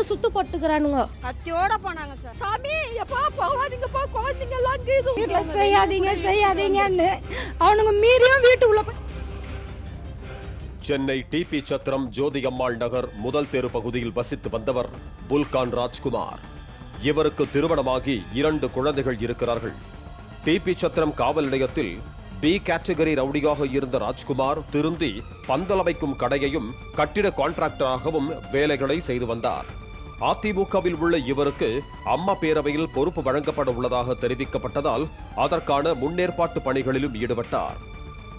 அங்கங்க சுத்து போட்டுக்கிறானுங்க. கத்தியோட போனாங்க சார். சாமி எப்பா போகாதீங்கப்பா குழந்தைங்க எல்லாம் வீட்டில் செய்யாதீங்க செய்யாதீங்கன்னு அவனுங்க மீறியும் வீட்டுக்குள்ள போய் சென்னை டிபி சத்திரம் ஜோதியம்மாள் நகர் முதல் தெரு பகுதியில் வசித்து வந்தவர் புல்கான் ராஜ்குமார். இவருக்கு திருமணமாகி இரண்டு குழந்தைகள் இருக்கிறார்கள். டிபி சத்திரம் காவல் நிலையத்தில் பி கேட்டகரி ரவுடியாக இருந்த ராஜ்குமார் திருந்தி பந்தலமைக்கும் கடையையும் கட்டிட கான்ட்ராக்டராகவும் வேலைகளை செய்து வந்தார். அதிமுகவில் உள்ள இவருக்கு அம்மா பேரவையில் பொறுப்பு வழங்கப்பட உள்ளதாக தெரிவிக்கப்பட்டதால் அதற்கான முன்னேற்பாட்டு பணிகளிலும் ஈடுபட்டார்.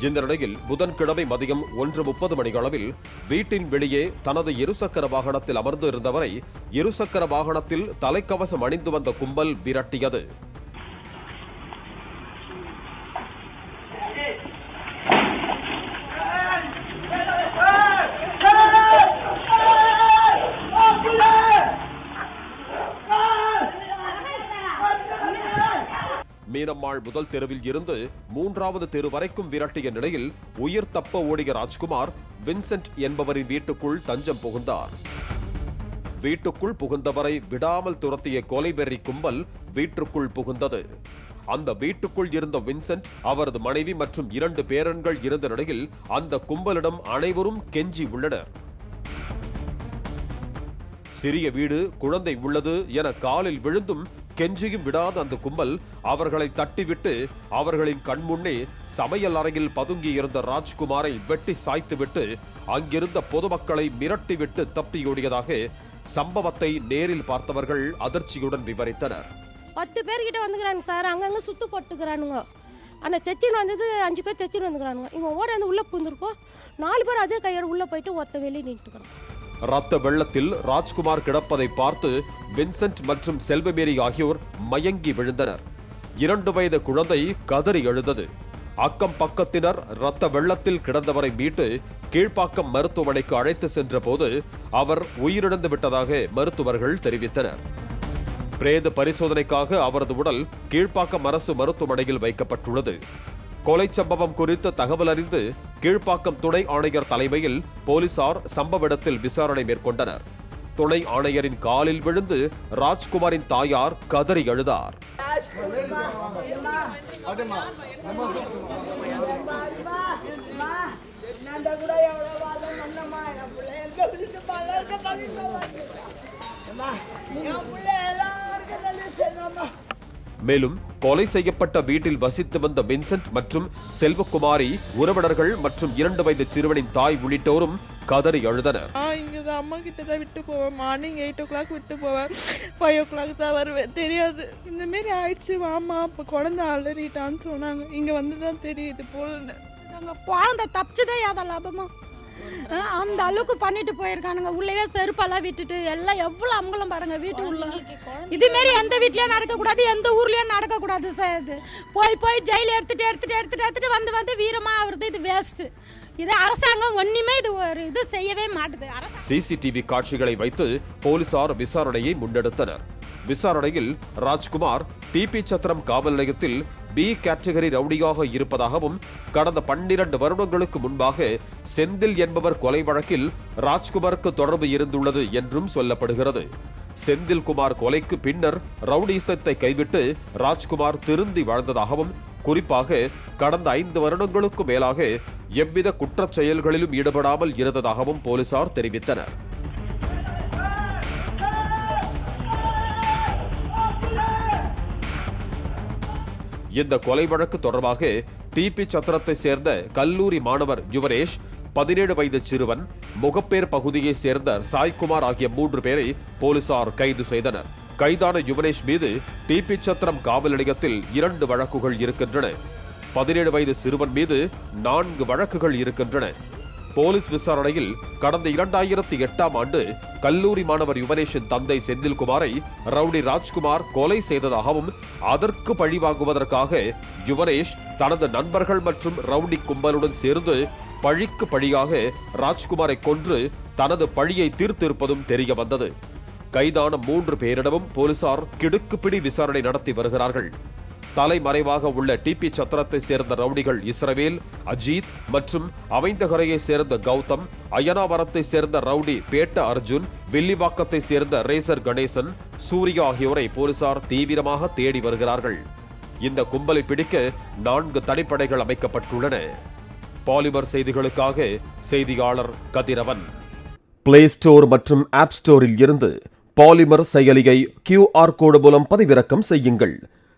இந்த நிலையில் புதன்கிழமை மதியம் ஒன்று முப்பது மணி அளவில் வீட்டின் வெளியே தனது இருசக்கர வாகனத்தில் அமர்ந்து இருந்தவரை இருசக்கர வாகனத்தில் தலைக்கவசம் அணிந்து வந்த கும்பல் விரட்டியது. மீனம்மாள் முதல் தெருவில் இருந்து மூன்றாவது தெரு வரைக்கும் விரட்டிய நிலையில் உயிர் தப்ப ஓடிய ராஜ்குமார் வின்சென்ட் என்பவரின் வீட்டுக்குள் தஞ்சம் புகுந்தார். வீட்டுக்குள் புகுந்தவரை விடாமல் துரத்திய கொலைவெறி கும்பல் வீட்டுக்குள் புகுந்தது. அந்த வீட்டுக்குள் இருந்த வின்சென்ட் அவரது மனைவி மற்றும் இரண்டு பேரன்கள் இருந்த நிலையில் அந்த கும்பலிடம் அனைவரும் கெஞ்சி உள்ளனர். சிறிய வீடு குழந்தை உள்ளது என காலில் விழுந்தும் கெஞ்சியும் விடாத அந்த கும்பல் அவர்களை தட்டிவிட்டு அவர்களின் கண்முன்னே சமையல் அறையில் பதுங்கி இருந்த ராஜ்குமாரை வெட்டி சாய்த்துவிட்டு அங்கிருந்த பொதுமக்களை மிரட்டிவிட்டு தப்பியோடியதாக சம்பவத்தை நேரில் பார்த்தவர்கள் அதிர்ச்சியுடன் விவரித்தனர். பத்து பேர்கிட்ட வந்துக்கிறானுங்க சார். அங்கங்க சுத்து போட்டுக்கிறானுங்க. ஆனால் தெத்தின்னு வந்தது அஞ்சு பேர் தெத்தின்னு வந்துக்கிறானுங்க. இவன் ஓட வந்து உள்ளே பூந்துருக்கோம் நாலு பேர் அதே கையோட உள்ளே போயிட்டு ஒருத்தன் வெளியே நின்றுக்கிறான் ரத்த வெள்ளத்தில் ராஜ்குமார் கிடப்பதை பார்த்து வின்சென்ட் மற்றும் செல்வமேரி ஆகியோர் மயங்கி விழுந்தனர். இரண்டு வயது குழந்தை கதறி எழுந்தது. அக்கம் பக்கத்தினர் இரத்த வெள்ளத்தில் கிடந்தவரை மீட்டு கீழ்ப்பாக்கம் மருத்துவமனைக்கு அழைத்து சென்ற போது அவர் உயிரிழந்து விட்டதாக மருத்துவர்கள் தெரிவித்தனர். பிரேத பரிசோதனைக்காக அவரது உடல் கீழ்ப்பாக்கம் அரசு மருத்துவமனையில் வைக்கப்பட்டுள்ளது. கொலை சம்பவம் குறித்து தகவல் அறிந்து கீழ்ப்பாக்கம் துணை ஆணையர் தலைமையில் போலீசார் சம்பவ இடத்தில் விசாரணை மேற்கொண்டனர் துணை ஆணையரின் காலில் விழுந்து ராஜ்குமாரின் தாயார் கதறி எழுதார் மேலும் கொலை செய்யப்பட்ட வீட்டில் வசித்து வந்த வின்சென்ட் மற்றும் செல்வகுமாரி உறவினர்கள் மற்றும் இரண்டு வயது சிறுவனின் தாய் உள்ளிட்டோரும் கதறி தான் அம்மா கிட்ட தான் விட்டு போவேன். மார்னிங் எயிட் ஓ கிளாக் விட்டு போவேன். ஃபைவ் ஓ கிளாக் தான் வருவேன். தெரியாது. இந்த மாரி ஆயிடுச்சு. வாமா அப்போ குழந்தை அலறிட்டான்னு சொன்னாங்க. இங்கே வந்து தான் தெரியுது. போலன்னு. நாங்கள் குழந்தை தப்பிச்சுதே யாதா லாபமா அந்த அளவுக்கு பண்ணிட்டு போயிருக்கானுங்க. உள்ளவே செருப்பெல்லாம் விட்டுட்டு எல்லாம் எவ்வளவு அம்பலம் பாருங்க வீட்டு உள்ள. இது மாரி எந்த வீட்லயும் நடக்கக்கூடாது எந்த ஊர்லயும் நடக்கக்கூடாது சார் இது. போய் போய் ஜெயில எடுத்துட்டு எடுத்துட்டு எடுத்துட்டு எடுத்துட்டு வந்து வந்து வீரமா ஆகுறது இது வேஸ்ட் இது அரசாங்கம் ஒண்ணுமே இது ஒரு இது செய்யவே மாட்டுது. சிசிடிவி காட்சிகளை வைத்து போலீசார் விசாரணையை முன்னெடுத்தனர். விசாரணையில் ராஜ்குமார் டிபி சத்திரம் காவல் நிலையத்தில் பி கேட்டகரி ரவுடியாக இருப்பதாகவும் கடந்த பன்னிரண்டு வருடங்களுக்கு முன்பாக செந்தில் என்பவர் கொலை வழக்கில் ராஜ்குமாருக்கு தொடர்பு இருந்துள்ளது என்றும் சொல்லப்படுகிறது. செந்தில்குமார் கொலைக்கு பின்னர் ரவுடிசத்தை கைவிட்டு ராஜ்குமார் திருந்தி வாழ்ந்ததாகவும் குறிப்பாக கடந்த ஐந்து வருடங்களுக்கு மேலாக எவ்வித குற்றச் செயல்களிலும் ஈடுபடாமல் இருந்ததாகவும் போலீசார் தெரிவித்தனர். இந்த கொலை வழக்கு தொடர்பாக டிபி சத்திரத்தை சேர்ந்த கல்லூரி மாணவர் யுவரேஷ் பதினேழு வயது சிறுவன் முகப்பேர் பகுதியைச் சேர்ந்த சாய்குமார் ஆகிய மூன்று பேரை போலீசார் கைது செய்தனர். கைதான யுவனேஷ் மீது டிபி சத்திரம் காவல் நிலையத்தில் இரண்டு வழக்குகள் இருக்கின்றன. பதினேழு வயது சிறுவன் மீது நான்கு வழக்குகள் இருக்கின்றன. போலீஸ் விசாரணையில் கடந்த இரண்டாயிரத்தி எட்டாம் ஆண்டு கல்லூரி மாணவர் யுவனேஷின் தந்தை செந்தில்குமாரை ரவுடி ராஜ்குமார் கொலை செய்ததாகவும் அதற்கு பழிவாங்குவதற்காக யுவனேஷ் தனது நண்பர்கள் மற்றும் ரவுடி கும்பலுடன் சேர்ந்து பழிக்கு பழியாக ராஜ்குமாரை கொன்று தனது பழியை தீர்த்திருப்பதும் தெரிய வந்தது. கைதான மூன்று பேரிடமும் போலீசார் கிடுக்குப்பிடி விசாரணை நடத்தி வருகிறார்கள். தலைமறைவாக உள்ள டிபி சத்திரத்தை சேர்ந்த ரவுடிகள் இஸ்ரவேல் அஜீத் மற்றும் அவைந்தகரையை சேர்ந்த கௌதம் அயனாவரத்தை சேர்ந்த ரவுடி பேட்ட அர்ஜுன் வில்லிவாக்கத்தை சேர்ந்த ரேசர் கணேசன் சூர்யா ஆகியோரை போலீசார் தீவிரமாக தேடி வருகிறார்கள். இந்த கும்பலை பிடிக்க நான்கு தனிப்படைகள் அமைக்கப்பட்டுள்ளன. பாலிமர் செய்திகளுக்காக செய்தியாளர் கதிரவன். பிளே ஸ்டோர் மற்றும் ஆப் ஸ்டோரில் இருந்து பாலிமர் செயலியை கியூஆர் கோடு மூலம் பதிவிறக்கம் செய்யுங்கள்.